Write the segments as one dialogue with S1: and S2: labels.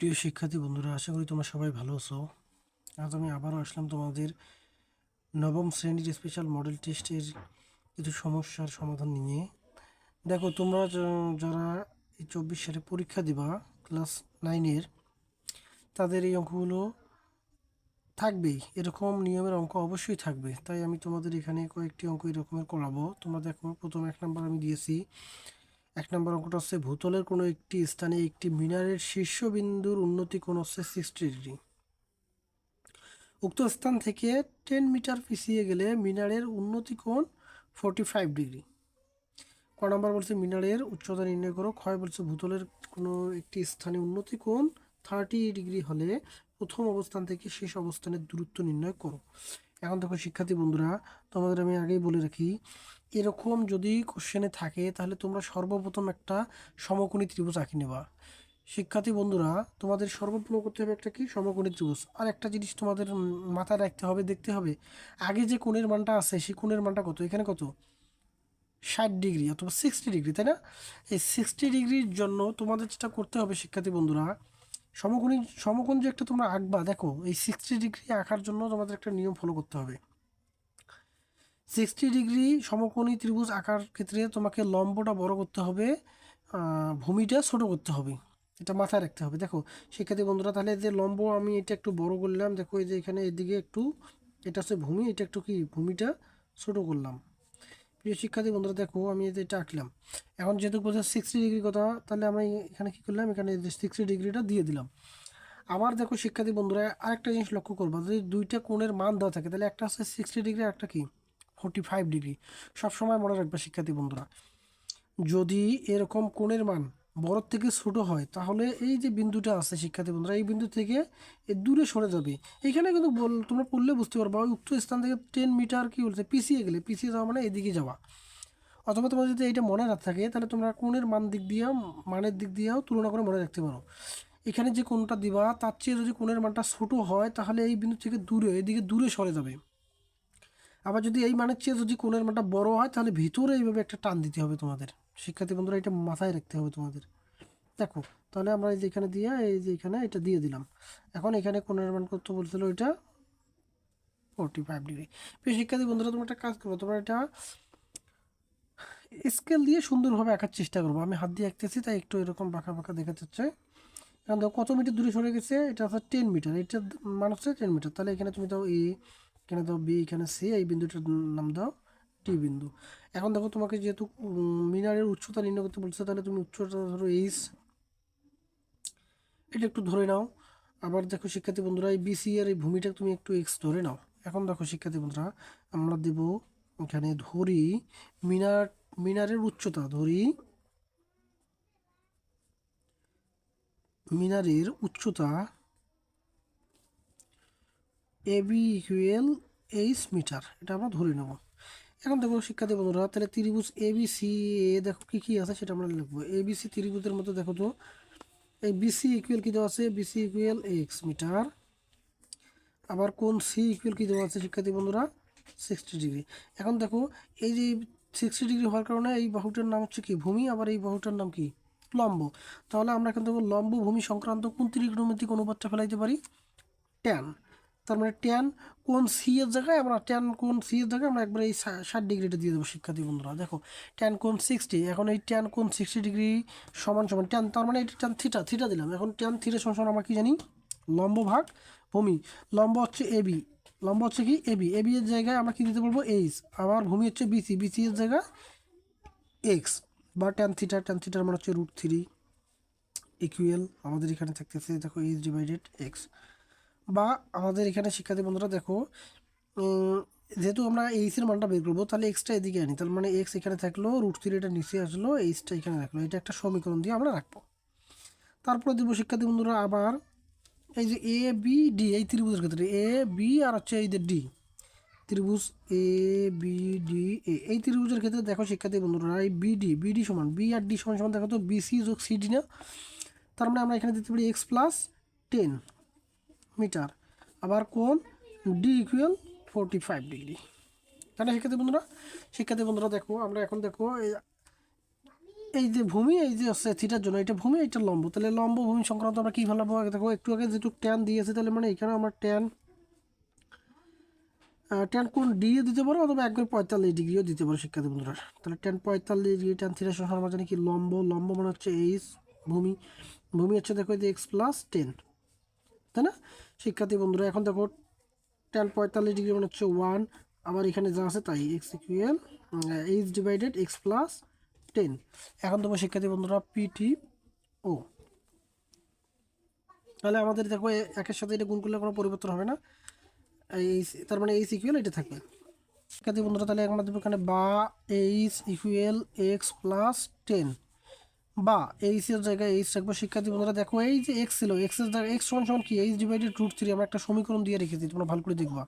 S1: প্রিয় শিক্ষার্থী বন্ধুরা, আশা করি তোমরা সবাই ভালো আছো। আজ আমি আবারও আসলাম তোমাদের নবম শ্রেণির স্পেশাল মডেল টেস্টের কিছু সমস্যার সমাধান নিয়ে। দেখো, তোমরা যারা এই চব্বিশ সালে পরীক্ষা দিবা ক্লাস নাইনের তাদের এই অঙ্কগুলো থাকবেই। এরকম নিয়মের অঙ্ক অবশ্যই থাকবে। তাই আমি তোমাদের এখানে কয়েকটি অঙ্ক এরকমের করাবো। তোমরা দেখো, প্রথম এক নাম্বার আমি দিয়েছি। এক নম্বর অঙ্কটা হচ্ছে, ভূতলের কোনো একটি স্থানে একটি মিনারের শীর্ষবিন্দুর উন্নতি কোণ হচ্ছে সিক্সটি ডিগ্রি উক্ত স্থান থেকে টেন মিটার পিছিয়ে গেলে মিনারের উন্নতি কোণ ফোরটি ফাইভ ডিগ্রি ক নম্বর বলছে, মিনারের উচ্চতা নির্ণয় করো। ক্ষয় বলছে, ভূতলের কোনো একটি স্থানে উন্নতি কোণ থার্টি ডিগ্রি হলে প্রথম অবস্থান থেকে শেষ অবস্থানের দূরত্ব নির্ণয় করো। এখন দেখো, শিক্ষার্থী বন্ধুরা, তোমাদের আমি আগেই বলে রাখি, এরকম যদি কোশ্চেনে থাকে, তাহলে তোমরা সর্বপ্রথম একটা সমকোণী ত্রিভুজ আঁকি নেবা। শিক্ষার্থী বন্ধুরা, তোমাদের সর্বপ্রথম করতে হবে একটা কি? সমকোণী ত্রিভুজ। আর একটা জিনিস তোমাদের মাথায় রাখতে হবে, দেখতে হবে, আগে যে কোণের মানটা আছে, সেই কোণের মানটা কত? এখানে কত? ষাট ডিগ্রি অথবা সিক্সটি ডিগ্রি, তাই না? এই সিক্সটি ডিগ্রির জন্য তোমাদের যেটা করতে হবে, শিক্ষার্থী বন্ধুরা সমকোণী, সমকোণ যে একটা তোমরা আঁকবা, দেখো, এই সিক্সটি ডিগ্রি আঁকার জন্য তোমাদের একটা নিয়ম ফলো করতে হবে। সিক্সটি ডিগ্রি সমকোণী ত্রিভুজ আঁকার ক্ষেত্রে তোমাকে লম্বটা বড় করতে হবে ভূমিটা ছোট করতে হবে। এটা মাথায় রাখতে হবে। দেখো শিক্ষার্থী বন্ধুরা, তাহলে যে লম্ব আমি এটা একটু বড় করলাম, দেখো এই যে এখানে এদিকে একটু, এটা হচ্ছে ভূমি, এটা একটু কি, ভূমিটা ছোট করলাম। প্রিয় শিক্ষার্থী বন্ধুরা, দেখো আমি এটা আঁকলাম। এখন যেহেতু বলছে সিক্সটি ডিগ্রি কথা, তাহলে আমি এখানে কী করলাম? এখানে সিক্সটি ডিগ্রিটা দিয়ে দিলাম। আবার দেখো শিক্ষার্থী বন্ধুরা, আরেকটা জিনিস লক্ষ্য করব, যদি দুইটা কোণের মান দেওয়া থাকে, তাহলে একটা হচ্ছে সিক্সটি ডিগ্রি একটা কি? ফোর্টি ফাইভ ডিগ্রি সবসময় মনে রাখবে শিক্ষার্থী বন্ধুরা, যদি এরকম কোণের মান বড় থেকে ছোট হয়, তাহলে এই যে বিন্দুটা আছে শিক্ষার্থী বন্ধুরা, এই বিন্দু থেকে দূরে সরে যাবে। এখানে কিন্তু বল- তোমরা পড়লে বুঝতে পারবা উক্ত স্থান থেকে টেন মিটার কি বলছে, পিছিয়ে গেলে, পিছিয়ে যাওয়া মানে এদিকে যাওয়া। অথবা তোমার যদি এইটা মনে না থাকে, তাহলে তোমরা কোণের মান দিক দিয়ে, মানের দিক দিয়েও তুলনা করে মনে রাখতে পারো। এখানে যে কোণটা দিবা, তার চেয়ে যদি কোণের মানটা ছোট হয়, তাহলে এই বিন্দু থেকে দূরে, এদিকে দূরে সরে যাবে। আবার যদি এই মানের চেয়ে যদি কোণের মানটা বড় হয়, তাহলে ভিতরে এইভাবে একটা টান দিতে হবে তোমাদের। শিক্ষার্থী বন্ধুরা, এটা মাথায় রাখতে হবে তোমাদের। দেখো, তাহলে আমরা এই যে এখানে দিয়ে, এই যে এখানে এটা দিয়ে দিলাম। এখন এখানে কোণের মান কত বলছিল এটা ফোরটি ফাইভ ডিগ্রি শিক্ষার্থী বন্ধুরা, তোমরা একটা কাজ করব তোমরা এটা স্কেল দিয়ে সুন্দরভাবে আঁকার চেষ্টা করব। আমি হাত দিয়ে আঁকতেছি, তাই একটু এরকম বাঁকা বাঁকা দেখা যাচ্ছে। এখন দেখো, কত মিটার দূরে সরে গেছে? এটা হচ্ছে টেন মিটার এটা মান হচ্ছে টেন মিটার তাহলে এখানে তুমি দাও এ এখানে দাও বি এখানে সি এই বিন্দুটার নাম দাও। টি বিন্দু। এখন দেখো তোমাকে যেহেতু মিনারের উচ্চতা নির্ণয় করতে বলছে, তাহলে তুমি উচ্চতা ধরো এইচ এটা একটু ধরে নাও। আবার দেখো শিক্ষার্থী বন্ধুরা, এই বিসি এর এই ভূমিটা তুমি একটু এক্স ধরে নাও। এখন দেখো শিক্ষার্থী বন্ধুরা, আমরা দেব এখানে ধরি মিনার, মিনারের উচ্চতা, ধরি মিনারের উচ্চতা A B equal H metre এটা আমরা ধরে নেব। এখন দেখো শিক্ষার্থী বন্ধুরা, তাহলে ত্রিভুজ এ বি সি এ দেখো কী কী আছে সেটা আমরা লিখব। এ বি সি ত্রিভুজের মতো দেখো তো, এই বিসি ইকুয়াল কী দেওয়া আছে? বিসি ইকুয়াল এক্স মিটার আবার কোন সি ইকুয়াল কী দেওয়া আছে শিক্ষার্থী বন্ধুরা? সিক্সটি ডিগ্রি এখন দেখো, এই যে সিক্সটি ডিগ্রি হওয়ার কারণে এই বাহুটার নাম হচ্ছে কি? ভূমি, আবার এই বাহুটার নাম কি? লম্ব। তাহলে আমরা এখন থেকে লম্ব ভূমি সংক্রান্ত কোন ত্রিকোণমিতিক অনুপাতটা ফেলাইতে পারি? ট্যান তার মানে ট্যান কোন সি এর জায়গায় আমরা ট্যান কোন সি এর জায়গায় আমরা একবার এই ষাট ডিগ্রিটা দিয়ে দেবো, শিক্ষার্থী বন্ধুরা। দেখো ট্যান কোন সিক্সটি এখন এই ট্যান কোন সিক্সটি ডিগ্রি সমান সমান ট্যান তার মানে এটা ট্যান থিটা থিটা দিলাম। এখন ট্যান থিটা সমান সমান আমরা কি জানি? লম্ব ভাগ, ভূমি। লম্ব হচ্ছে এবি লম্ব হচ্ছে কি? এবি এবি এর জায়গায় আমরা কি দিতে পারব এইচ আমার ভূমি হচ্ছে বিসি বিসি এর জায়গায় এক্স বা ট্যান থিটা ট্যান থিটার মানে হচ্ছে রুট থ্রি ইকুয়েল আমাদের এখানে থাকতেছে, দেখো এইচ ডিভাইডেড এক্স বা আমাদের এখানে শিক্ষার্থী বন্ধুরা দেখো যেহেতু আমরা এইচের মানটা বের করব, তাহলে এক্সটা এদিকে আনি। তার মানে এক্স এখানে থাকল রুট থ্রি এটা নিচে আসলো এইচটা এখানে রাখল। এটা একটা সমীকরণ দিয়ে আমরা রাখব। তারপরে দেবো শিক্ষার্থী বন্ধুরা আবার এই যে এ বি ডি এই ত্রিভুজের ক্ষেত্রে এ বি আর হচ্ছে এই যে ডি ত্রিভুজ এ বি ডি এ এই ত্রিভুজের ক্ষেত্রে দেখো শিক্ষার্থী বন্ধুরা, এই বিডি বিডি সমান বি আর ডি সমান সমান দেখো তো বিসি যোগ সিডি না। তার মানে আমরা এখানে দিতে পারি এক্স প্লাস টেন মিটার। আবার কোন D equal forty five degree তাহলে শিক্ষার্থী বন্ধুরা শিক্ষার্থী বন্ধুরা দেখো, আমরা এখন দেখো এই যে ভূমি, এই যে হচ্ছে থিটার জন্য এটা ভূমি, এটা লম্ব। তাহলে লম্ব ভূমি সংক্রান্ত আমরা কী ফেলাবো আগে দেখো, একটু আগে যেটুকু ট্যান দিয়েছে, তাহলে মানে এখানে আমরা ট্যান ট্যান কোন ডিও দিতে পারো অথবা একবার পঁয়তাল্লিশ ডিগ্রিও দিতে পারো শিক্ষার্থী বন্ধুরা। তাহলে ট্যান পঁয়তাল্লিশ ডিগ্রি ট্যান থিটা সমান আমরা জানি কি লম্ব। লম্ব মানে হচ্ছে এইচ ভূমি। ভূমি হচ্ছে দেখো এই যে এক্স প্লাস টেন তাই না? শিক্ষার্থী বন্ধুরা, এখন দেখো টেন পঁয়তাল্লিশ ডিগ্রি মানে হচ্ছে ওয়ান আবার এখানে যা আছে তাই X equal H divided X plus ten এখন তোমার শিক্ষার্থী বন্ধুরা পিটি ও তাহলে আমাদের দেখো একের সাথে এটা গুণ করলে কোনো পরিবর্তন হবে না। এই তার মানে এইচ ইকুয়াল এটা থাকবে। শিক্ষার্থী বন্ধুরা, তাহলে আমাদের এখানে বা H equal X plus ten বা এইচ এর জায়গায় এইচ রাখব শিক্ষার্থী বন্ধুরা, দেখো এই যে এক্স ছিল এক্সের জায়গায় এক্স সমান সমান কি? এইচ ডিভাইডেড রুট থ্রি আমরা একটা সমীকরণ দিয়ে রেখেছি, তোমরা ভালো করে দেখবা।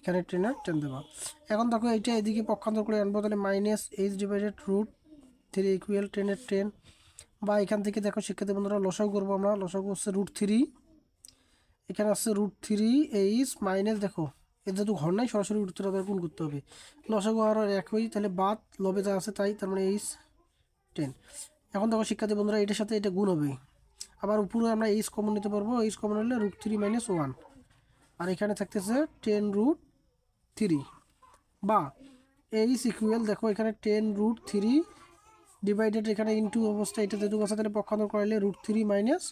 S1: এখানে টেনের টেন দেবা। এখন দেখো এইটা এদিকে পক্ষান্তর করে আনব, তাহলে minus H divided root three equal টেনের টেন। বা এখান থেকে দেখো শিক্ষার্থী বন্ধুরা, লসাগু করব আমরা। লসাগু হচ্ছে রুট থ্রি এখানে আসছে রুট থ্রি এইচ মাইনাস দেখো, এর যেহেতু ঘর নাই, সরাসরি রুট থ্রি গুণ করতে হবে। লসাগু আর একই তাহলে বাদ, লবে যা আছে তাই, তার মানে এইচ টেন। এখন দেখো শিক্ষার্থী বন্ধুরা, এটার সাথে এটা গুণ হবে। আবার উপরে আমরা এইচ কমন নিতে পারব এইচ কমন হলে রুট থ্রি মাইনাস ওয়ান আর এখানে থাকতেছে টেন রুট থ্রি বা এইচ ইকুয়াল দেখো, এখানে টেন রুট থ্রি ডিভাইডেড এখানে ইন্টু অবস্থা, এটা যেহেতু আছে, তাহলে পক্ষান্তর করাইলে রুট থ্রি মাইনাস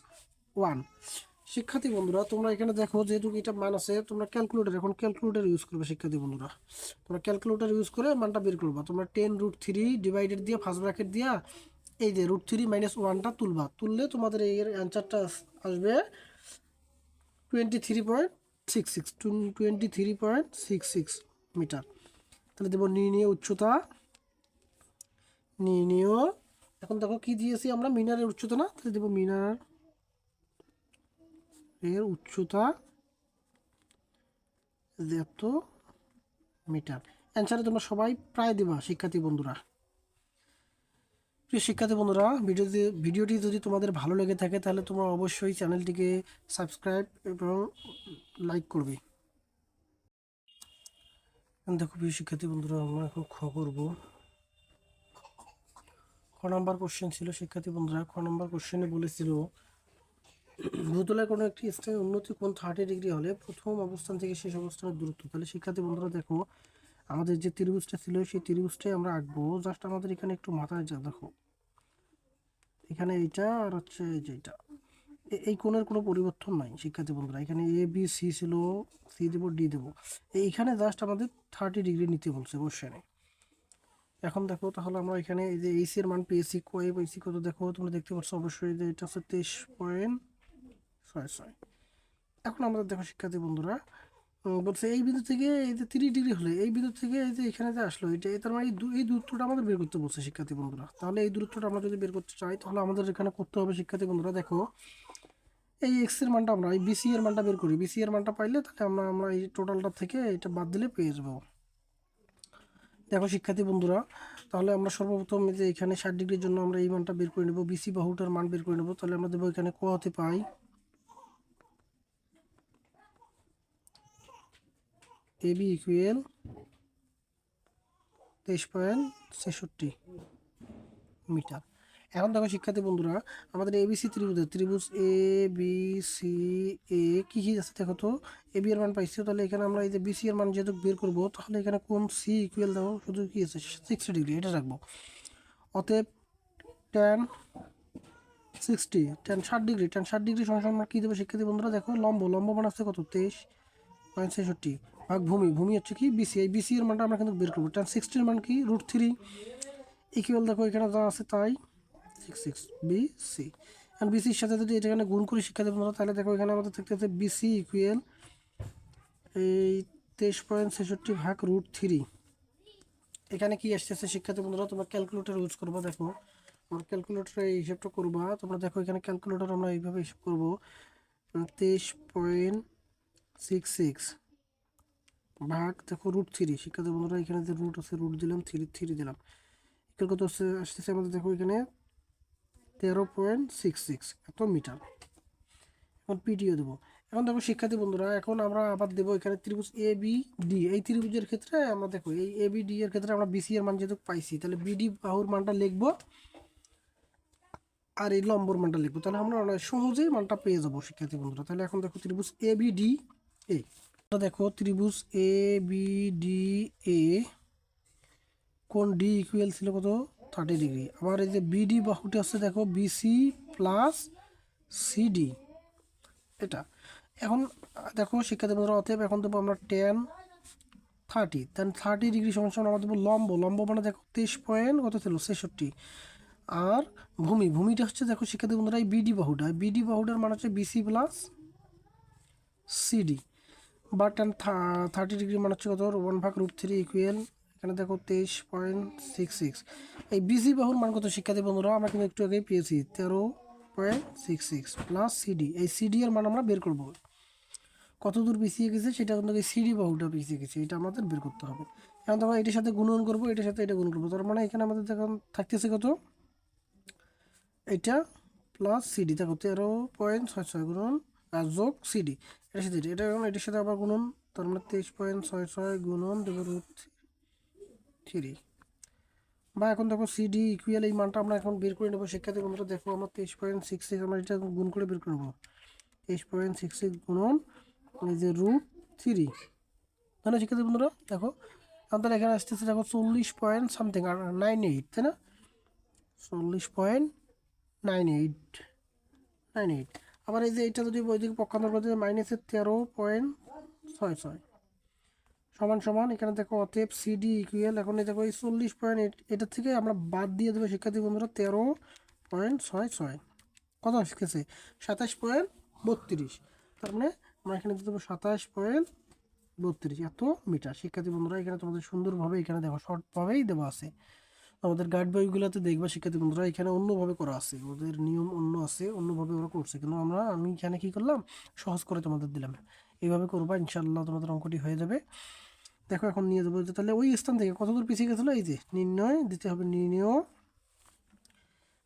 S1: ওয়ান শিক্ষার্থী বন্ধুরা, তোমরা এখানে দেখো, যেহেতু এটা মান আছে, তোমরা ক্যালকুলেটর এখন ক্যালকুলেটর ইউজ করবে শিক্ষার্থী বন্ধুরা। তোমরা ক্যালকুলেটর ইউজ করে মানটা বের করবা। তোমরা টেন রুট থ্রি ডিভাইডেড দিয়ে ফার্স্ট ব্র্যাকেট দিয়া এই যে রুট থ্রি মাইনাস ওয়ানটা তুলবা। তুললে তোমাদের এর অ্যান্সারটা আসবে twenty three point six six twenty three point six six metre তাহলে দেবো নির্ণীয় উচ্চতা। নির্ণীয়। এখন দেখো কি দিয়েছি আমরা? মিনারের উচ্চতা না? তাহলে দেবো মিনার এর উচ্চতা এত মিটার অ্যান্সারে তোমরা সবাই প্রায় দেবা, শিক্ষার্থী বন্ধুরা। প্রিয় শিক্ষার্থী বন্ধুরা ভিডিওটি ভিডিওটি যদি তোমাদের ভালো লেগে থাকে, তাহলে তোমরা অবশ্যই চ্যানেলটিকে সাবস্ক্রাইব এবং লাইক করবে। দেখো প্রিয় শিক্ষার্থী বন্ধুরা, আমরা এখন খ করব। খ নাম্বার কোশ্চেন ছিল, শিক্ষার্থী বন্ধুরা, খ নাম্বার কোশ্চেনে বলেছিল ভূতলের কোনো একটি স্থায়ী উন্নতি কোন থার্টি ডিগ্রি হলে প্রথম অবস্থান থেকে শেষ অবস্থানের দূরত্ব? তাহলে শিক্ষার্থী বন্ধুরা দেখো আমাদের যে ত্রিভুজটা ছিল, সেই ত্রিভুজটাই আমরা আঁকবো। জাস্ট আমাদের এখানে একটু মাথায় যা, দেখো। এখানে এইটা আর হচ্ছে এই যে এইটা। এই কোণের কোনো পরিবর্তন নাই, শিক্ষার্থী বন্ধুরা। এখানে এ বি সি ছিল সি দেবো ডি দেবো। এইখানে জাস্ট আমাদের থার্টি ডিগ্রি নিতে বলছে কোশ্চেনে এখন দেখো, তাহলে আমরা এখানে এই যে এইচ এর মান পেয়েছি কয়ে পেয়েছি কত দেখো, তোমরা দেখতে পাচ্ছ অবশ্যই যে এটা হচ্ছে তেইশ পয়েন্ট ছয় ছয় এখন আমাদের দেখো, শিক্ষার্থী বন্ধুরা বলছে এই বিন্দু থেকে এই যে তিরিশ ডিগ্রি হলে, এই বিন্দু থেকে এই যে এখানে যে আসলো, এটা তার মানে এই দূরত্বটা আমাদের বের করতে বলছে শিক্ষার্থী বন্ধুরা। তাহলে এই দূরত্বটা আমরা যদি বের করতে চাই, তাহলে আমাদের এখানে করতে হবে শিক্ষার্থী বন্ধুরা, দেখো, এই এক্সের মানটা আমরা, এই বিসি এর মানটা বের করি। বিসি এর মানটা পাইলে তাহলে আমরা আমরা এই টোটালটা থেকে এটা বাদ দিলে পেয়ে যাব। দেখো শিক্ষার্থী বন্ধুরা, তাহলে আমরা সর্বপ্রথম যে এখানে ষাট ডিগ্রির জন্য আমরা এই মানটা বের করে নেব বিসি বাহুটার মান বের করে নেব, তাহলে আমরা দেবো এখানে ক হতে পাই। এ বি ইকুয়েল তেইশ পয়েন্ট ছেষট্টি মিটার। এখন দেখো শিক্ষার্থী বন্ধুরা, আমাদের এবিসি ত্রিভুজের ত্রিভুজ এ বি সি এ কী কী আছে দেখো তো? এ বি এর মান পাইছি, তাহলে এখানে আমরা এই যে বিসি এর মান যেহেতু বের করব, তাহলে এখানে কোন সি ইকুয়াল দেখো, শুধু কি আছে? সিক্সটি ডিগ্রি এটা রাখব। অতএব টেন সিক্সটি টেন ষাট ডিগ্রি টেন ষাট ডিগ্রি সমান সমান কী দেবো শিক্ষার্থী বন্ধুরা? দেখো লম্ব লম্ব মান আছে কত? তেইশ পয়েন্ট ছেষট্টি। ভাগ ভূমি ভূমি হচ্ছে কি বিসি এই বিসি এর মানটা আমরা কিন্তু বের করব। টেন সিক্সটির মান কি? রুট থ্রি ইকুয়াল দেখো এখানে যা আছে তাই। সিক্স সিক্স বি সি আর বিসির সাথে যদি এটা এখানে গুণ করি শিক্ষার্থী বন্ধুরা তাহলে দেখো এখানে আমাদের থাকতে আছে বিসি ইকুয়াল এই তেইশ পয়েন্ট ছেষট্টি ভাগ রুট থ্রি এখানে কি আসতেছে শিক্ষার্থী বন্ধুরা? তোমরা ক্যালকুলেটর ইউজ করবা, দেখো। আমার ক্যালকুলেটরে এই হিসাবটা করবা। তোমরা দেখো এখানে ক্যালকুলেটর আমরা এইভাবে হিসাব করব। তেইশ পয়েন্ট সিক্স সিক্স ভাগ দেখো রুট থ্রি শিক্ষার্থী বন্ধুরা, এখানে যে রুট আছে রুট দিলাম থ্রি থ্রি দিলাম। এখানে কত হচ্ছে আসতেছে আমাদের দেখো এখানে তেরো পয়েন্ট সিক্স সিক্স এত মিটার এখন পিটিও দেবো। এখন দেখো শিক্ষার্থী বন্ধুরা, এখন আমরা আবার দেবো এখানে ত্রিভুজ এ বি ডি এই ত্রিভুজের ক্ষেত্রে আমরা দেখো, এই এ বি ডি এর ক্ষেত্রে আমরা বিসি এর মান যেহেতু পাইছি, তাহলে বিডি বাহুর মানটা লিখব আর এই লম্বর মানটা লিখব। তাহলে আমরা সহজেই মানটা পেয়ে যাব শিক্ষার্থী বন্ধুরা। তাহলে এখন দেখো ত্রিভুজ এ বি ডি এ দেখো ত্রিভুজ এ বি ডি এ কোন ডি ইকুয়াল ছিল কত? থার্টি ডিগ্রি আবার এই যে বিডি বাহুটি হচ্ছে দেখো বিসি প্লাস সিডি এটা। এখন দেখো শিক্ষার্থী বন্ধুরা, অতএব এখন দেবো আমরা tan thirty then thirty degree সমান সমান আমরা দেবো লম্ব। লম্ব মানে দেখো তেইশ পয়েন্ট কত ছিল? ছেষট্টি। আর ভূমি। ভূমিটা হচ্ছে দেখো শিক্ষার্থী বন্ধুরা এই বিডি বাহুটা। বিডি বাহুটার মানে হচ্ছে বিসি প্লাস সিডি বা টেন থার্টি ডিগ্রি মানে হচ্ছে কত? ওয়ান ভাগ রুট থ্রি ইকুয়েল এখানে দেখো তেইশ পয়েন্ট সিক্স সিক্স এই বিসি বাহুর মান কত শিক্ষার্থী বন্ধুরা? আমরা কিন্তু একটু আগেই পেয়েছি, তেরো point six six plus CD এই সিডি এর মান আমরা বের করব। কত দূর পিছিয়ে গেছে? সেটা কিন্তু এই সিডি বাহুটা পিছিয়ে গেছে, এটা আমাদের বের করতে হবে। এখন আমরা এটার সাথে গুণন করব, এটার সাথে এটা গুণ করব। তার মানে এখানে আমাদের দেখুন থাকতেছে কত? এটা প্লাস সিডি দেখো, তেরো পয়েন্ট ছয় ছয় গুণন যোগ সিডি এটার সাথে এটা এখন এটির সাথে আবার গুণন, তার মানে তেইশ পয়েন্ট ছয় ছয় গুণন দেবো রুট থ্রি। বা এখন দেখো সিডি ইকুয়াল এই মানটা আমরা এখন বের করে নেব শিক্ষার্থী বন্ধুরা দেখো আমরা তেইশ পয়েন্ট সিক্স সিক্স আমরা এটা গুণ করে বের করে নেব। তেইশ পয়েন্ট সিক্স সিক্স গুণন, এই যে রুট থ্রি। তাহলে শিক্ষার্থী বন্ধুরা, দেখো তাহলে এখানে আসতেছে দেখো চল্লিশ পয়েন্ট সামথিং আর নাইন এইট তাই না? চল্লিশ point nine eight nine eight আবার এই যে এটা যদি বৈদিক পক্ষান্তর করতে মাইনাসের তেরো পয়েন্ট ছয় ছয়। সমান সমান, এখানে দেখো অতএব সিডি ইকুয়াল এখন এই দেখো এই চল্লিশ পয়েন্ট এটা থেকে আমরা বাদ দিয়ে দেবো শিক্ষার্থী বন্ধুরা, তেরো পয়েন্ট ছয় ছয়। কত শিখেছে? সাতাশ পয়েন্ট বত্রিশ। তার মানে আমরা এখানে দিয়ে দেবো সাতাশ পয়েন্ট বত্রিশ। এত মিটার। শিক্ষার্থী বন্ধুরা, এখানে তোমাদের সুন্দরভাবে এখানে দেখো শর্টভাবেই দেওয়া আছে। আমাদের গাইড বইগুলোতে দেখবা শিক্ষার্থী বন্ধুরা, এখানে অন্যভাবে করা আছে, ওদের নিয়ম অন্য আছে, অন্যভাবে ওরা করছে। কিন্তু আমরা, আমি এখানে কি করলাম? সহজ করে তোমাদের দিলাম। এইভাবে করবা ইনশাল্লাহ তোমাদের অঙ্কটি হয়ে যাবে। দেখো, এখন নিয়ে যাব। তাহলে ওই স্থান থেকে কত দূর পিছিয়ে গেছিল? এই যে, নির্ণয়, দিতে হবে নির্ণয়।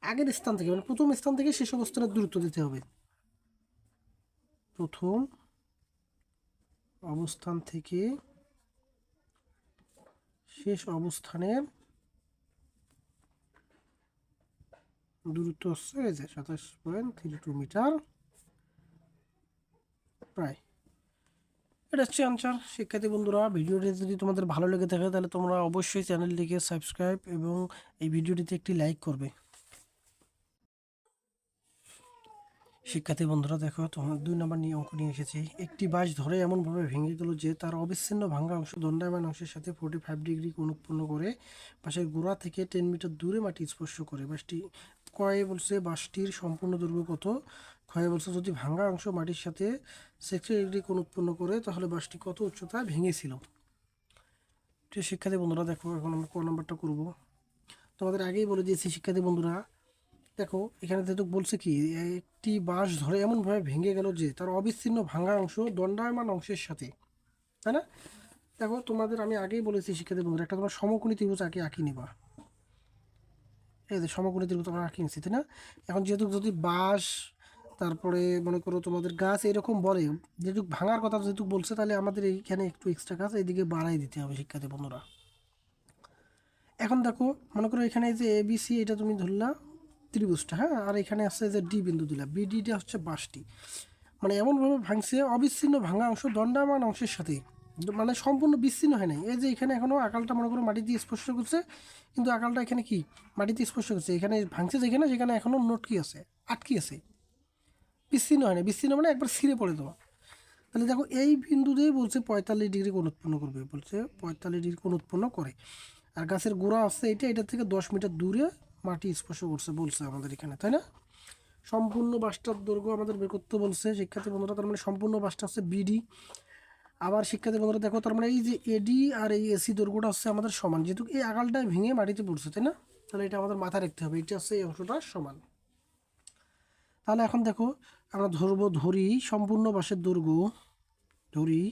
S1: আগের স্থান থেকে মানে প্রথম স্থান থেকে শেষ অবস্থানের দূরত্ব দিতে হবে। প্রথম অবস্থান থেকে শেষ অবস্থানের দূরত্ব হচ্ছে এই যে সাতাশ পয়েন্ট থ্রি টু মিটার। প্রায়। এটা হচ্ছে আনসার শিক্ষার্থী বন্ধুরা, ভিডিওটি যদি তোমাদের ভালো লেগে থাকে, তাহলে তোমরা অবশ্যই চ্যানেলটিকে সাবস্ক্রাইব এবং এই ভিডিওটিতে একটি লাইক করবে। শিক্ষার্থী বন্ধুরা, দেখো, তোমার দুই নম্বর নিয়ে অঙ্ক নিয়ে এসেছি। একটি বাস ধরে এমনভাবে ভেঙে গেল যে তার অবিচ্ছিন্ন ভাঙ্গা অংশ দণ্ডায়মান অংশের সাথে ফোর্টি ফাইভ ডিগ্রি কোণ উৎপন্ন করে বাসের গোড়া থেকে টেন মিটার দূরে মাটি স্পর্শ করে। বাসটি কয়ে বলছে বাসটির সম্পূর্ণ দৈর্ঘ্য কত ক্ষয়ে বলছে, যদি ভাঙ্গা অংশ মাটির সাথে সিক্সটি ডিগ্রি কোণ উৎপন্ন করে, তাহলে বাসটি কত উচ্চতায় ভেঙেছিল? শিক্ষার্থী বন্ধুরা, দেখো, এখন আমরা ক নাম্বারটা করব। তোমাদের আগেই বলে দিয়েছি শিক্ষার্থী বন্ধুরা, দেখো, এখানে যেহেতু বলছে কি, একটি বাঁশ ধরে এমনভাবে ভেঙে গেল যে তার অবিচ্ছিন্ন ভাঙা অংশ দণ্ডায়মান অংশের সাথে। তাই না? দেখো, তোমাদের আমি আগেই বলেছি শিক্ষার্থী বন্ধুরা, একটা তোমার সমকোণী ত্রিভুজ আঁকে, আঁকি নিবা। এই যে ত্রিভুজ আমরা আঁকি নিচ্ছি তাই না? এখন যেহেতু যদি বাঁশ, তারপরে মনে করো তোমাদের গাছ এরকম বলে, যেহেতু ভাঙার কথা যেহেতু বলছে, তাহলে আমাদের এইখানে একটু এক্সট্রা গাছ এইদিকে বাড়াই দিতে হবে শিক্ষার্থী বন্ধুরা। এখন দেখো, মনে করো এখানে যে এবিসি এটা তুমি ধরলা ত্রিভুজটা হ্যাঁ? আর এখানে আছে যে ডি বিন্দু দিলা বিডিটা হচ্ছে বাসটি মানে এমনভাবে ভাঙছে, অবিচ্ছিন্ন ভাঙা অংশ, দণ্ডায়মান অংশের সাথে মানে সম্পূর্ণ বিচ্ছিন্ন হয় নাই। এই যে এখানে এখনও আকালটা মনে করো মাটি দিয়ে স্পর্শ করছে, কিন্তু আকালটা এখানে কি? মাটিতে স্পর্শ করছে। এখানে ভাঙছে যেখানে, সেখানে এখনও নোটকি আছে? আটকি আছে। বিচ্ছিন্ন হয় না বিচ্ছিন্ন মানে একবার ছিঁড়ে পড়ে দেওয়া। তাহলে দেখো, এই বিন্দু দিয়ে বলছে পঁয়তাল্লিশ ডিগ্রি কোণ উৎপন্ন করবে। বলছে পঁয়তাল্লিশ ডিগ্রি কোণ উৎপন্ন করে। আর গাছের গোড়া আছে এটা এটা থেকে দশ মিটার দূরে মাটি স্পর্শ করছে বলছে আমাদের এখানে, তাই না? সম্পূর্ণ বাসটার দৈর্ঘ্য আমাদের বের করতে বলছে শিক্ষার্থী বন্ধুরা। তার মানে সম্পূর্ণ বাসটা হচ্ছে বিডি। আবার শিক্ষার্থী বন্ধুরা, দেখো তার মানে এই যে এডি আর এই এসি দৈর্ঘ্যটা হচ্ছে আমাদের সমান। যেহেতু এই আগালটায় ভেঙে মাটিতে পড়ছে, তাই না? তাহলে এটা আমাদের মাথায় রাখতে হবে, এটা হচ্ছে এই অংশটা সমান। তাহলে এখন দেখো, আমরা ধরবো, ধরি সম্পূর্ণ বাসের দৈর্ঘ্য ধরি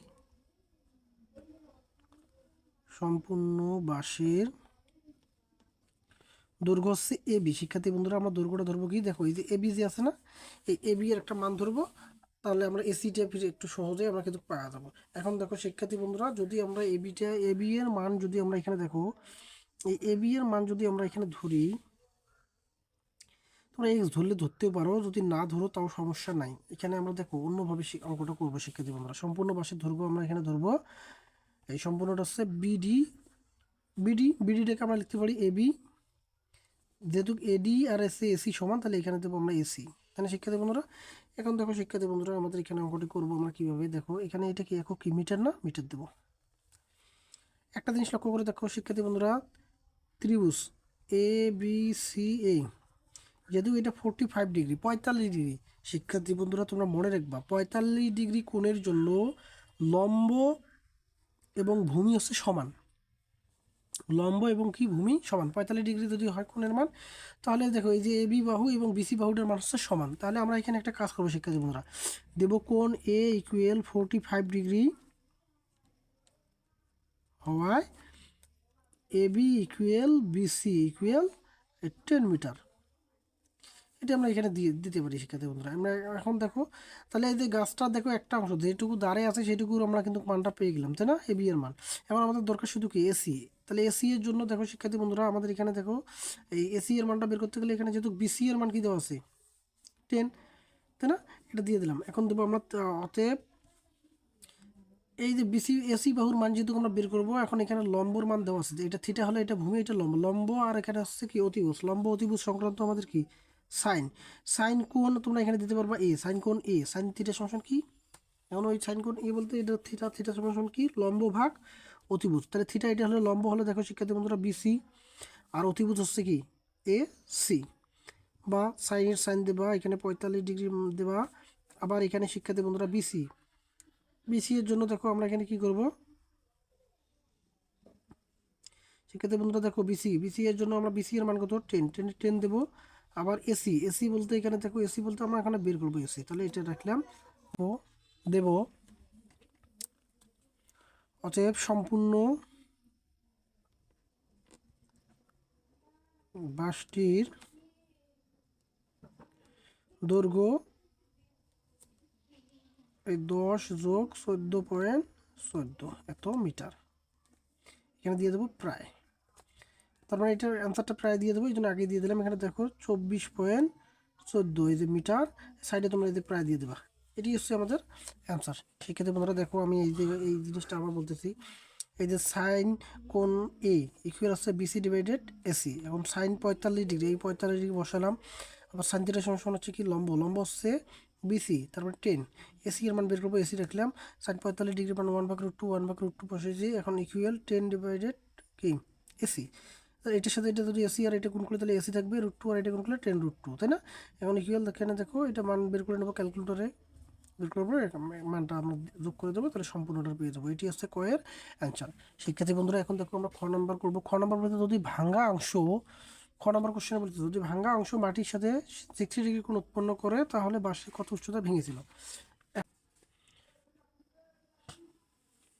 S1: সম্পূর্ণ বাসের দৈর্ঘ্য হচ্ছে এ বি শিক্ষার্থী বন্ধুরা, আমরা দৈর্ঘ্যটা ধরবো কি? দেখো, এই যে এ বি যে আছে না, এই এ বি এর একটা মান ধরবো। তাহলে আমরা এসিটা ফিরে একটু সহজেই আমরা কিন্তু পাওয়া যাব। এখন দেখো, শিক্ষার্থী বন্ধুরা, যদি আমরা এ বিটা এ বি এর মান যদি আমরা এখানে দেখো, এই এ বি এর মান যদি আমরা এখানে ধরি, তোমরা এক্স ধরলে ধরতেও পারো, যদি না ধরো তাও সমস্যা নাই। এখানে আমরা দেখো, অন্যভাবে অঙ্কটা করব শিক্ষার্থী বন্ধুরা। সম্পূর্ণ পাশে ধরবো, আমরা এখানে ধরবো, এই সম্পূর্ণটা হচ্ছে বিডি বিডি বিডিটাকে আমরা লিখতে পারি এবি যেহেতু এডি আর এসি এসি সমান, তাহলে এখানে দেবো আমরা এসি তাহলে শিক্ষার্থী বন্ধুরা এখন দেখো শিক্ষার্থী বন্ধুরা, আমাদের এখানে অঙ্কটি করব আমরা কীভাবে? দেখো, এখানে এটা কি একক কি? মিটার না? মিটার দেবো। একটা জিনিস লক্ষ্য করে দেখো শিক্ষার্থী বন্ধুরা, ত্রিভুজ এ বি সি এ যেহেতু এটা ফোরটি ফাইভ ডিগ্রি পঁয়তাল্লিশ ডিগ্রি শিক্ষার্থী বন্ধুরা, তোমরা মনে রাখবা, পঁয়তাল্লিশ ডিগ্রি কোণের জন্য লম্ব এবং ভূমি হচ্ছে সমান। লম্ব এবং কি ভূমি? সমান। পঁয়তাল্লিশ ডিগ্রি যদি হয় কোণের মান, তাহলে দেখো এই যে এবি বাহু এবং বিসি বাহুটার মান হচ্ছে সমান। তাহলে আমরা এখানে একটা কাজ করব, শিক্ষার্থী বন্ধুরা। দেব কোণ A equal forty five degree হওয়ায় AB equal BC equal ten metre. এটা আমরা এখানে দিয়ে, দিতে পারি, শিক্ষার্থী বন্ধুরা। আমরা এখন দেখো, তাহলে এই যে গাছটা দেখো একটা অংশ, যেটুকু দাঁড়ে আছে, সেটুকুর আমরা কিন্তু মানটা পেয়ে গেলাম, তাই না? এ, বি এর মান। এখন আমাদের দরকার শুধু কি? এসি তাহলে এসি এর জন্য দেখো শিক্ষার্থী বন্ধুরা, আমাদের এখানে দেখো, এই এসি এর মানটা বের করতে গেলে এখানে যেহেতু বিসি এর মান কি দেওয়া আছে? টেন তাই না? এটা দিয়ে দিলাম। এখন দেবো আমরা অতএব এই যে বিসি এসি বাহুর মান যেহেতু আমরা বের করব, এখন এখানে লম্বর মান দেওয়া আছে। এটা থিটা হলে এটা ভূমি, এটা লম্ব। লম্ব আর এখানে হচ্ছে কি অতিভুজ। লম্ব, অতিভুজ সংক্রান্ত আমাদের কি? সাইন সাইন কোণ তোমরা এখানে দিতে পারবা এ সাইন কোণ এ সাইন থিটা সমান কি? এখন ওই সাইন কোণ এ বলতে এটা থিটা থিটা সমান কি? লম্ব ভাগ অতিভুজ। তাহলে থিটা এটা হলে লম্ব হলে দেখো শিক্ষার্থী বন্ধুরা বিসি আর অতিভুজ হচ্ছে কি? এ সি বা সাইনের সাইন দেবা, এখানে পঁয়তাল্লিশ ডিগ্রি দেবা। আবার এখানে শিক্ষার্থী বন্ধুরা বিসি বিসি এর জন্য দেখো আমরা এখানে কি করব? শিক্ষার্থী বন্ধুরা দেখো বিসি বিসি এর জন্য আমরা বিসি এর মান কত? টেন টেন টেন দেবো। আবার এসি এসি বলতে এখানে দেখো এসি বলতে আমরা এখানে বের করব এসি তাহলে এটা রাখলাম। ও দেব। অতএব সম্পূর্ণ বাসটির দৈর্ঘ্য এই দশ যোগ চোদ্দ পয়েন্ট চোদ্দ, এত মিটার। এখানে দিয়ে দেবো প্রায়। তার মানে এটার অ্যান্সারটা প্রায় দিয়ে দেবো, এই জন্য আগে দিয়ে দিলাম। এখানে দেখো চব্বিশ পয়েন্ট চোদ্দ, এই যে মিটার সাইডে তোমরা এই যে প্রায় দিয়ে দেবা। এটি হচ্ছে আমাদের অ্যান্সার সেক্ষেত্রে বন্ধুরা দেখো আমি এই যে, এই জিনিসটা আবার বলতেছি। এই যে সাইন কোন এ ইকুয়াল হচ্ছে বিসি ডিভাইডেড এসি এখন সাইন পঁয়তাল্লিশ ডিগ্রি এই পঁয়তাল্লিশ ডিগ্রি বসালাম। আবার সাইন থিটার সমস্যা হচ্ছে কি? লম্ব লম্ব হচ্ছে বিসি তারপর টেন এসি এর মান বের করব এসি রাখলাম। সাইন পঁয়তাল্লিশ ডিগ্রি মান ওয়ান ভাগ রুট টু ওয়ান ভাগ রুট টু বসেছি। এখন ইকুয়াল টেন ডিভাইডেড কি? এসি এটার সাথে এটা যদি এসি আর এটা গুণ করলে তাহলে এসি থাকবে রুট টু আর এটা গুণ করলে টেন রুট টু তাই না? এখন ইকুয়াল এখানে দেখো, এটা মান বের করে নেব ক্যালকুলেটরে বের করব মানটা আমরা যোগ করে দেবো, তাহলে সম্পূর্ণটা পেয়ে যাব। এটি হচ্ছে কয়ের অ্যান্সার। শিক্ষার্থী বন্ধুরা, এখন দেখো আমরা খ নাম্বার করব। খ নাম্বার বলতে যদি ভাঙ্গা অংশ, খ নম্বর কোশ্চেনে বলতে যদি ভাঙ্গা অংশ মাটির সাথে সিক্সটি ডিগ্রি কোণ উৎপন্ন করে, তাহলে বাসে কত উচ্চতা ভেঙেছিল?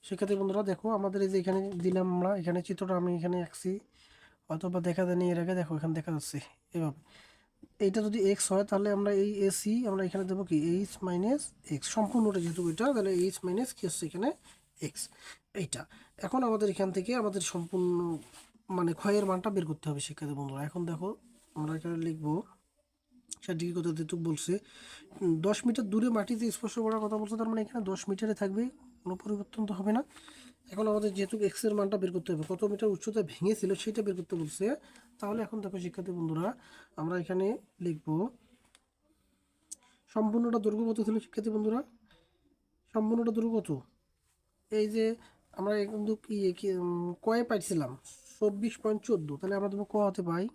S1: শিক্ষার্থী বন্ধুরা, দেখো আমাদের এই যে এখানে দিলাম আমরা, এখানে চিত্রটা আমি এখানে আঁকছি। অথবা দেখা যায়নি এর আগে, দেখো এখানে দেখা যাচ্ছে এভাবে। এইটা যদি এক্স হয়, তাহলে আমরা এই এসি আমরা এখানে দেবো কি? এইচ মাইনাস এক্স সম্পূর্ণটা যেহেতু এটা, তাহলে এইচ মাইনাস কি হচ্ছে এখানে? এক্স এইটা। এখন আমাদের এখান থেকে আমাদের সম্পূর্ণ মানে ক্ষয়ের মানটা বের করতে হবে শিক্ষার্থী বন্ধুরা। এখন দেখো, আমরা এখানে লিখব ডিগ্রি কথা যেহেতু বলছে দশ মিটার দূরে মাটিতে স্পর্শ করার কথা বলছে, তার মানে এখানে দশ মিটারে থাকবে, কোনো পরিবর্তন তো হবে না। এখন আমাদের যেহেতু এক্সের মানটা বের করতে হবে, কত মিটার উচ্চতা ভেঙেছিল সেটা বের করতে বলছে। তাহলে এখন দেখো শিক্ষার্থী বন্ধুরা, আমরা এখানে লিখব, সম্পূর্ণটা দৈর্ঘ্য কত ছিল শিক্ষার্থী বন্ধুরা? সম্পূর্ণটা দৈর্ঘ্য কত? এই যে আমরা কিন্তু কি কয়ে পাইছিলাম, চব্বিশ পয়েন্ট চোদ্দ। তাহলে আমরা দেবো ক হাতে পাই?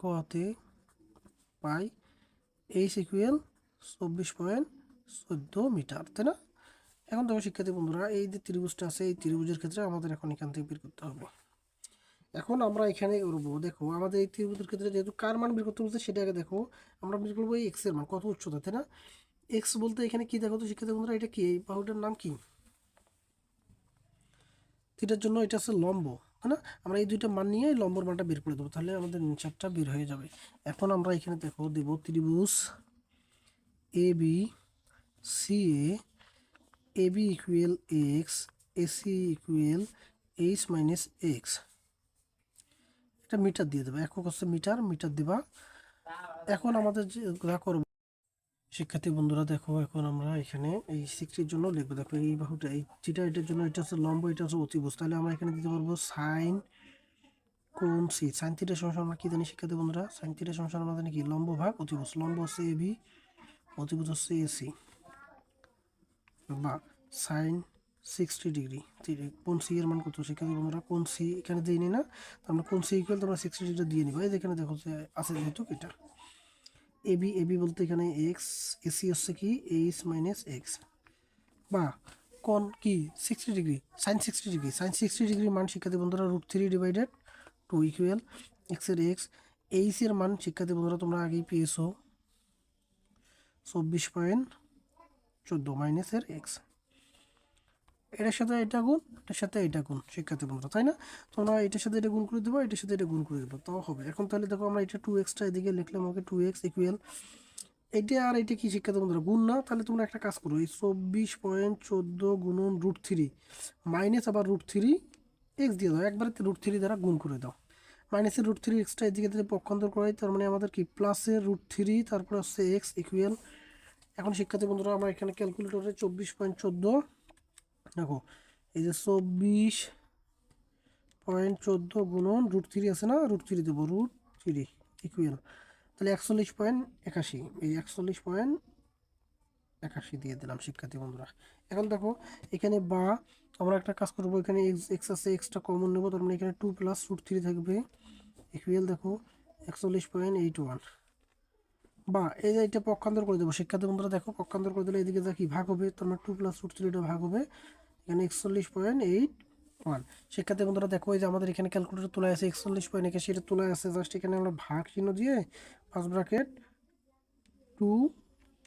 S1: ক হাতে পাই এইচ ইকুয়াল চব্বিশ পয়েন্ট চোদ্দ মিটার, তাই না? এখন দেখো শিক্ষার্থী বন্ধুরা, এই যে ত্রিভুজটা আছে, এই ত্রিভুজের ক্ষেত্রে আমাদের এখন এখান থেকে বের করতে হবে। এখন আমরা এখানে করব, দেখো আমাদের এই ত্রিভুজের ক্ষেত্রে যেহেতু কার মান বের করতে বলছে সেটা আগে দেখো, আমরা বের করব এই এক্সের মান, কত উচ্চতা, তাই না? এক্স বলতে এখানে কি দেখো তো শিক্ষার্থী বন্ধুরা, এটা কি, এই বাহুটার নাম কি? এটার জন্য এটা হচ্ছে লম্ব হ্যাঁ আমরা এই দুইটা মান নিয়ে লম্বর মানটা বের করে দেবো, তাহলে আমাদের চারটা বের হয়ে যাবে। এখন আমরা এখানে দেখো, দেব ত্রিভুজ A B C A A B equal x AC equal H minus x একটা মিটার দিয়ে দেবে, একক হচ্ছে মিটার মিটার দিবা। এখন আমাদের যে করব, শিক্ষার্থী বন্ধুরা দেখো, এখন আমরা এখানে এই সিক্সটির জন্য লিখব। দেখো, এই বাহুটা, এই যেটা এটার জন্য এটা হচ্ছে লম্ব, এটা হচ্ছে অতিভুজ। তাহলে আমরা এখানে দিতে পারব সাইন কোন সি সাইন থিটা সমস্যা আমরা কি জানি শিক্ষার্থী বন্ধুরা? সাইন থিটা সমস্যা আমরা কি? লম্ব ভাগ অতিভুজ। লম্ব হচ্ছে এ বি অতিভুজ হচ্ছে এসি বা সাইন সিক্সটি ডিগ্রি। কোন সি এর মান কত? শিক্ষার্থী বন্ধুরা কোন সি এখানে দিয়ে নি না আমরা কোন সি ইকুয়াল তোমরা সিক্সটি ডিগ্রি দিয়ে নিবা। এই যেখানে দেখো যে আছে যেহেতু এটা। এবি এবি বলতে এখানে এক্স এ এসি হচ্ছে কি? এইচ মাইনাস এক্স বা কোন কি? Sixty degree, sine sixty degree. Sine sixty degree মান শিক্ষার্থী বন্ধুরা root three divided two equal এক্সের এক্স এইচ এর মান শিক্ষার্থী বন্ধুরা তোমরা আগেই পেয়েছ। চব্বিশ পয়েন্ট চোদ্দ মাইনাসের এক্স এটার সাথে এটা গুণ, এটার সাথে এটা গুণ, শিক্ষার্থী বন্ধুরা, তাই না? তোমরা এটার সাথে এটা গুণ করে দেবো, এটার সাথে এটা গুণ করে দেবো, তাও হবে। এখন তাহলে দেখো আমরা এটা টু এক্সটা এদিকে লিখলাম ওকে টু এক্স ইকুয়াল এইটা আর এটা কি শিক্ষার্থী বন্ধুরা, গুণ না? তাহলে তোমরা একটা কাজ করো, এই চব্বিশ পয়েন্ট চোদ্দ গুণন রুট থ্রি মাইনাস আবার রুট থ্রি এক্স দিয়ে দাও, একবারে রুট থ্রি দ্বারা গুণ করে দাও। মাইনাসের রুট থ্রি এক্সটা এদিকে যদি পক্ষান্তর করাই, তার মানে আমাদের কি? প্লাসের রুট থ্রি তারপরে হচ্ছে এক্স ইকুয়াল এখন শিক্ষার্থী বন্ধুরা, আমরা এখানে ক্যালকুলেটরে চব্বিশ পয়েন্ট চোদ্দ। দেখো, এই যে চব্বিশ পয়েন্ট চোদ্দ গুণন রুট থ্রি আছে না? রুট থ্রি দেবো রুট থ্রি ইকুয়াল তাহলে একচল্লিশ পয়েন্ট একাশি, এই একচল্লিশ পয়েন্ট একাশি দিয়ে দিলাম শিক্ষার্থী বন্ধুরা। এখন দেখো, এখানে বা, আমরা একটা কাজ করব, এখানে এক্স আছে এক্সটা কমন নেব, তার মানে এখানে টু প্লাস রুট থ্রি থাকবে। ইকুয়াল দেখো, একচল্লিশ পয়েন্ট এইট ওয়ান। বা এই যে এটা পক্ষান্তর করে দেবো, শিক্ষার্থী বন্ধুরা দেখো, পক্ষান্তর করে দিলে এদিকে কি ভাগ হবে, তার মানে টু প্লাস রুট থ্রিটা ভাগ হবে, এখানে একচল্লিশ পয়েন্ট এইট ওয়ান শিক্ষার্থী বন্ধুরা দেখো, এই যে আমাদের এখানে ক্যালকুলেটর তোলা আছে, একচল্লিশ পয়েন্ট একে সেটা তোলা আছে জাস্ট এখানে আমরা ভাগ চিহ্ন দিয়ে পাঁচ bracket two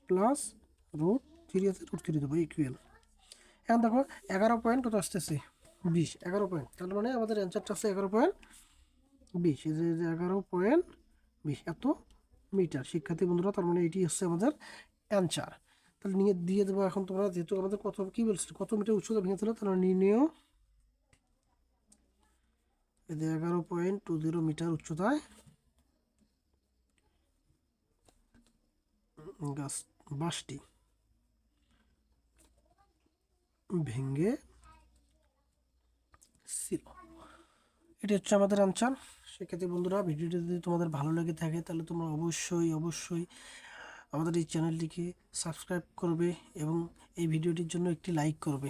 S1: plus root three আছে রুট থ্রি দেবো ইকুয়াল এখন দেখো, এগারো পয়েন্ট কত আসতেছে? বিশ, এগারো পয়েন্ট তার মানে আমাদের অ্যান্সারটা আছে এগারো পয়েন্ট বিশ, এই যে যে এগারো পয়েন্ট বিশ, এত মিটার। শিক্ষার্থী বন্ধুরা, তার মানে এটি হচ্ছে আমাদের অ্যান্সার তাহলে নিয়ে, দিয়ে দেবো এখন তোমরা, যেহেতু আমাদের কত, কী বলছিল? কত মিটার উচ্চতা ভেঙেছিল তাহলে নির্ণয় এগারো পয়েন্ট টু জিরো মিটার উচ্চতায় গাছ বাসটি ভেঙে ছিল। এটি হচ্ছে আমাদের আনসার সেক্ষেত্রে বন্ধুরা, ভিডিওটি যদি তোমাদের ভালো লেগে থাকে, তাহলে তোমরা অবশ্যই অবশ্যই আমাদের এই চ্যানেলটিকে সাবস্ক্রাইব করবে এবং এই ভিডিওটির জন্য একটি লাইক করবে।